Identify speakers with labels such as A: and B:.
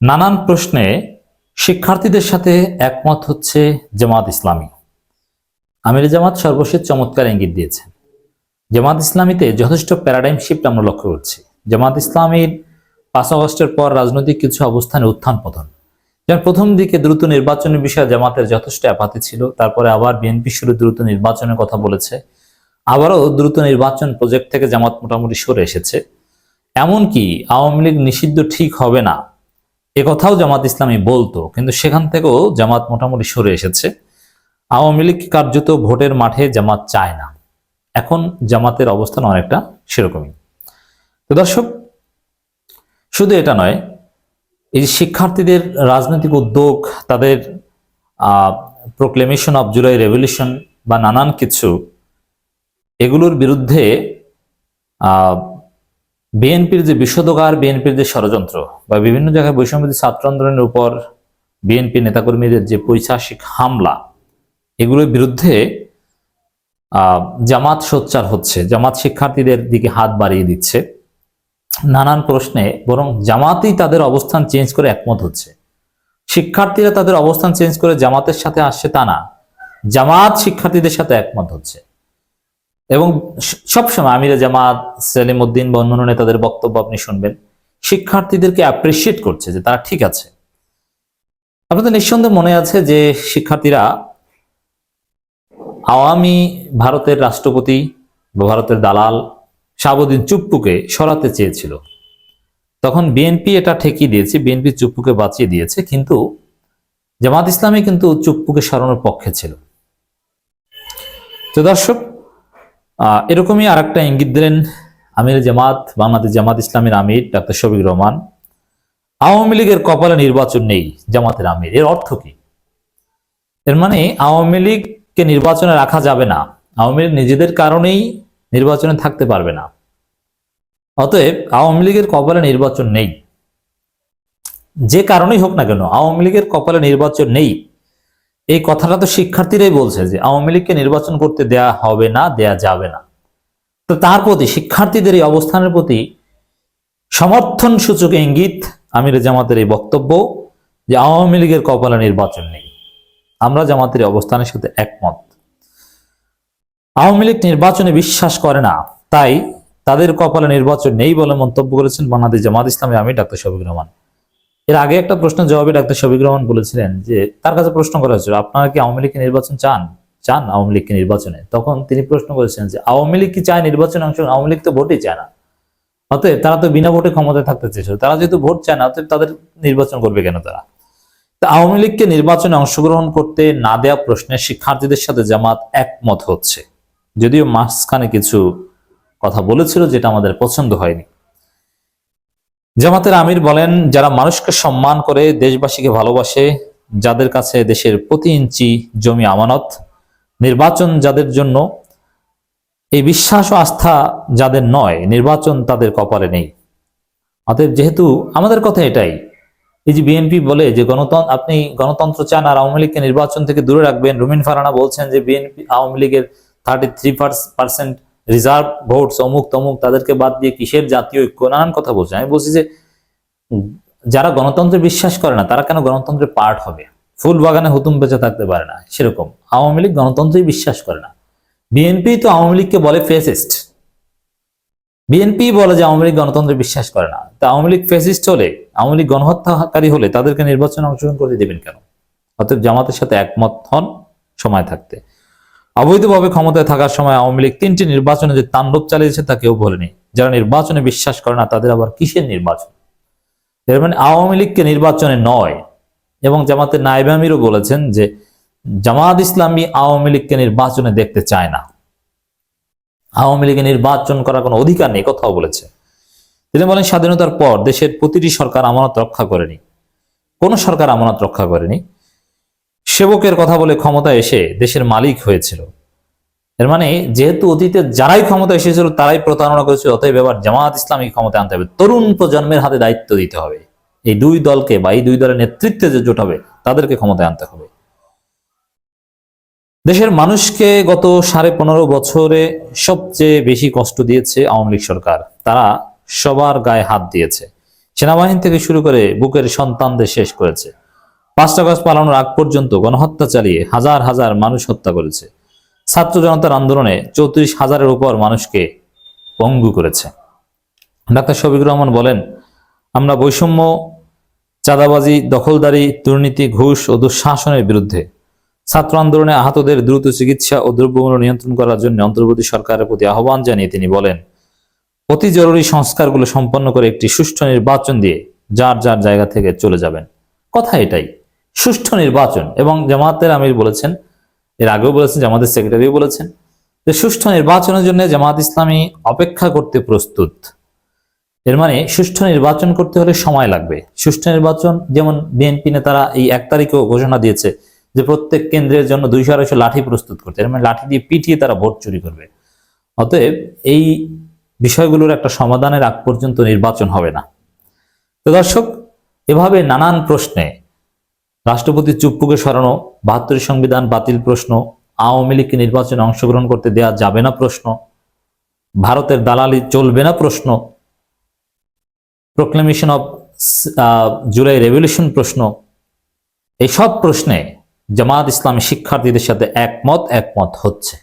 A: নানান প্রশ্নে শিক্ষার্থীদের সাথে একমত হচ্ছে জামাত ইসলামী। আমির জামাত সর্বশেষ চমৎকার ইঙ্গিত দিয়েছেন। জামাত ইসলামীতে যথেষ্ট প্যারাডাইম শিফট আমরা লক্ষ্য করছি। জামাত ইসলামীর পাঁচ আগস্টের পর রাজনৈতিক কিছু অবস্থানে উত্থান পতন। যেমন প্রথম দিকে দ্রুত নির্বাচনের বিষয়ে জামাতের যথেষ্ট অ্যাপাতি ছিল, তারপরে আবার বিএনপি শুরু দ্রুত নির্বাচনের কথা বলেছে। আবারও দ্রুত নির্বাচন প্রজেক্ট থেকে জামাত মোটামুটি সরে এসেছে। এমনকি আওয়ামী লীগ নিষিদ্ধ ঠিক হবে না এ কথাও জামাত ইসলামী বলতো, কিন্তু সেখান থেকেও জামাত মোটামুটি সরে এসেছে। আওয়ামী লীগ কার্যত ভোটের মাঠে জামাত চায় না। এখন জামাতের অবস্থান অনেকটা সেরকমই। তো দর্শক, শুধু এটা নয়, এই যে শিক্ষার্থীদের রাজনৈতিক উদ্যোগ, তাদের প্রোক্লেমেশন অফ জুলাই রেভলিউশন বা নানান কিছু, এগুলোর বিরুদ্ধে বিএনপির যে বিষোদগার বিএনপির যে ষড়যন্ত্র বা বিভিন্ন জায়গায় বৈষম্যবাদী ছাত্র আন্দোলনের উপর বিএনপি নেতাকর্মীদের যে পৈশাসিক হামলা, এগুলোর বিরুদ্ধে জামাত সোচ্চার হচ্ছে, জামাত শিক্ষার্থীদের দিকে হাত বাড়িয়ে দিচ্ছে। নানান প্রশ্নে বরং জামাতই তাদের অবস্থান চেঞ্জ করে একমত হচ্ছে। শিক্ষার্থীরা তাদের অবস্থান চেঞ্জ করে জামাতের সাথে আসছে তা না, জামাত শিক্ষার্থীদের সাথে একমত হচ্ছে। এবং সবসময় আমিরা জামাত সেলিম উদ্দিন বা অন্যান্য নেতাদের বক্তব্য আপনি শুনবেন। শিক্ষার্থীদেরকে অ্যাপ্রিসিয়েট করছে যে তারা ঠিক আছে। আপনাদের নিঃসন্দেহে মনে আছে যে শিক্ষার্থীরা আওয়ামী ভারতের রাষ্ট্রপতি ভারতের দালাল শাহাবুদ্দিন চুপ্পুকে সরাতে চেয়েছিল। তখন বিএনপি এটা ঠেকিয়ে দিয়েছে, বিএনপি চুপ্পুকে বাঁচিয়ে দিয়েছে, কিন্তু জামাত ইসলামী কিন্তু চুপ্পুকে সরানোর পক্ষে ছিল। তো দর্শক এরকমই আর একটা ইঙ্গিত দিলেন আমির জামাত, বাংলাদেশ জামাত ইসলামের আমির ডাক্তার শফিক রহমান। আওয়ামী লীগের কপালে নির্বাচন নেই জামাতের আমির, এর অর্থ কি? এর মানে আওয়ামী লীগকে নির্বাচনে রাখা যাবে না, আওয়ামী লীগ নিজেদের কারণেই নির্বাচনে থাকতে পারবে না। অতএব আওয়ামী লীগের কপালে নির্বাচন নেই। যে কারণেই হোক না কেন, আওয়ামী লীগের কপালে নির্বাচন নেই এই কথাটা তো শিক্ষার্থীরাই বলছে যে আওয়ামী লীগকে নির্বাচন করতে দেয়া হবে না, দেয়া যাবে না। তো তার প্রতি, শিক্ষার্থীদের এই অবস্থানের প্রতি সমর্থন সূচক ইঙ্গিত আমির জামাতের এই বক্তব্য যে আওয়ামী লীগের কপালে নির্বাচন নেই। আমরা জামাতের অবস্থানের সাথে একমত। আওয়ামী লীগ নির্বাচনে বিশ্বাস করে না, তাই তাদের কপালে নির্বাচন নেই বলে মন্তব্য করেছেন বাংলাদেশ জামাত ইসলামী আমি ডাক্তার শফিক রহমান। এর আগে একটা প্রশ্নের জবাবে ডাক্তার শফিক রহমান বলেছিলেন যে, তার কাছে প্রশ্ন করা হয়েছিল, আপনারা কি আওয়ামী লীগকে নির্বাচন চান? চান আওয়ামী লীগকে নির্বাচনে। তখন তিনি প্রশ্ন করেছেন যে, আওয়ামী লীগ কি চায় নির্বাচনে অংশ আওয়ামী লীগ তো ভোটই চায় না। অতএব তারা তো বিনা ভোটে ক্ষমতায় থাকতে চেয়েছিল। তারা যেহেতু ভোট চায় না, অতএব তাদের নির্বাচন করবে কেন তারা? তা আওয়ামী লীগকে নির্বাচনে অংশগ্রহণ করতে না দেয়া প্রশ্নে শিক্ষার্থীদের সাথে জামাত একমত হচ্ছে। যদিও মাঝখানে কিছু কথা বলেছিল যেটা আমাদের পছন্দ হয়নি। জামাতের আমির বলেন, যারা মানুষকে সম্মান করে দেশবাসীকে ভালোবাসে, যাদের কাছে দেশের প্রতি ইঞ্চি জমি আমানত, নির্বাচন যাদের জন্য, এই বিশ্বাস ও আস্থা যাদের নয়, নির্বাচন তাদের কপালে নেই। অতএব যেহেতু আমাদের কথা এটাই, এই যে বিএনপি বলে যে গণতন্ত্র আপনি গণতন্ত্র চান আর আওয়ামী লীগকে নির্বাচন থেকে দূরে রাখবেন। রুমিন ফারানা বলছেন যে বিএনপি আওয়ামী লীগের thirty three percent reserve votes অমুক তমুক তাদেরকে বাদ দিয়ে কিসের জাতীয় ঐক্য? নানান কথা বলছেন আমি বলছি যে, যারা গণতন্ত্রে বিশ্বাস করে না, তারা কেন গণতন্ত্রের পার্ট হবে? ফুল বাগানে হুতুম বেঁচে থাকতে পারে না, সেরকম। আওয়ামী লীগ গণতন্ত্রেই বিশ্বাস করে না। বিএনপি তো আওয়ামী লীগকে বলে ফেসিস্ট বিএনপি বলে যে আওয়ামী লীগ গণতন্ত্রে বিশ্বাস করে না। তা আওয়ামী লীগ ফেসিস্ট হলে, আওয়ামী লীগ গণহত্যাকারী হলে তাদেরকে নির্বাচনে অংশগ্রহণ করতে দেবেন কেন? অতএব জামাতের সাথে একমত হন সময় থাকতে। অবৈধভাবে ক্ষমতায় থাকার সময় আওয়ামী লীগ তিনটি নির্বাচনে যে তাণ্ডব চালিয়েছে তা কেউ বলেনি। যারা নির্বাচনে বিশ্বাস করে না, তাদের আবার কিসের নির্বাচন? এর মানে আওয়ামী লীগকে নির্বাচনে নয়। এবং জামাতের নায়েব আমিরও বলেছেন যে জামাত ইসলামী আওয়ামী লীগকে নির্বাচনে দেখতে চায় না। আওয়ামী লীগের নির্বাচন করার কোনো অধিকার নেই, কথাও বলেছে। তিনি বলেন, স্বাধীনতার পর দেশের প্রতিটি সরকার আমানত রক্ষা করেনি। কোন সরকার আমানত রক্ষা করেনি। সেবকের কথা বলে ক্ষমতায় এসে দেশের মালিক হয়েছিল। এর মানে যেহেতু অতীতে যারাই ক্ষমতা এসেছিল, তারাই প্রতারণা করেছিল, অতএব এবার জামাত ইসলামী ক্ষমতায় আনতে হবে। তরুণ প্রজন্মের হাতে দায়িত্ব দিতে হবে। এই দুই দলকে বা এই দুই দলের নেতৃত্বে যে জোট হবে, তাদেরকে ক্ষমতায় আনতে হবে। দেশের মানুষকে গত সাড়ে পনেরো বছরে সবচেয়ে বেশি কষ্ট দিয়েছে আওয়ামী লীগ সরকার। তারা সবার গায়ে হাত দিয়েছে। সেনাবাহিনী থেকে শুরু করে বুকের সন্তানদের শেষ করেছে। পাঁচটা গাছ পালানোর আগ পর্যন্ত গণহত্যা চালিয়ে হাজার হাজার মানুষ হত্যা করেছে। ছাত্র জনতার আন্দোলনে চৌত্রিশ হাজারের উপর মানুষকে পঙ্গু করেছে। ডাক্তার শফিকুর রহমান বলেন, আমরা বৈষম্য, চাঁদাবাজি, দখলদারি, দুর্নীতি, ঘুষ ও দুঃশাসনের বিরুদ্ধে ছাত্র আন্দোলনে আহতদের দ্রুত চিকিৎসা ও দ্রব্যমূল্য নিয়ন্ত্রণ করার জন্য অন্তর্বর্তী সরকারের প্রতি আহ্বান জানিয়ে তিনি বলেন, অতি জরুরি সংস্কারগুলো সম্পন্ন করে একটি সুষ্ঠু নির্বাচন দিয়ে যার যার জায়গা থেকে চলে যাবেন। কথা এটাই। সুষ্ঠু নির্বাচন এবং জামাতের আমির বলেছেন এর আগেও বলেছেন, জামাতের সেক্রেটারিও বলেছেন, যে সুষ্ঠু নির্বাচনের জন্য জামাত ইসলামী অপেক্ষা করতে প্রস্তুত। এর মানে সুষ্ঠু নির্বাচন করতে হলে সময় লাগবে। সুষ্ঠু নির্বাচন, যেমন বিএনপি নেতারা এই এক তারিখেও ঘোষণা দিয়েছে যে প্রত্যেক কেন্দ্রের জন্য দুইশো আড়াইশো লাঠি প্রস্তুত করতে। এর মানে লাঠি দিয়ে পিটিয়ে তারা ভোট চুরি করবে। অতএব এই বিষয়গুলোর একটা সমাধানের আগ পর্যন্ত নির্বাচন হবে না। তো দর্শক, এভাবে নানান প্রশ্নে রাষ্ট্রপতি চুপ্পুকে সরানো, বাহাত্তরের সংবিধান বাতিল প্রশ্ন, আওয়ামী লীগকে নির্বাচনে অংশগ্রহণ করতে দেয়া যাবে না প্রশ্ন, ভারতের দালালি চলবে না প্রশ্ন প্রোক্লেমেশন অফ জুলাই রেভলিউশন প্রশ্ন এইসব প্রশ্নে জামাত ইসলামী শিক্ষার্থীদের সাথে একমত একমত হচ্ছে।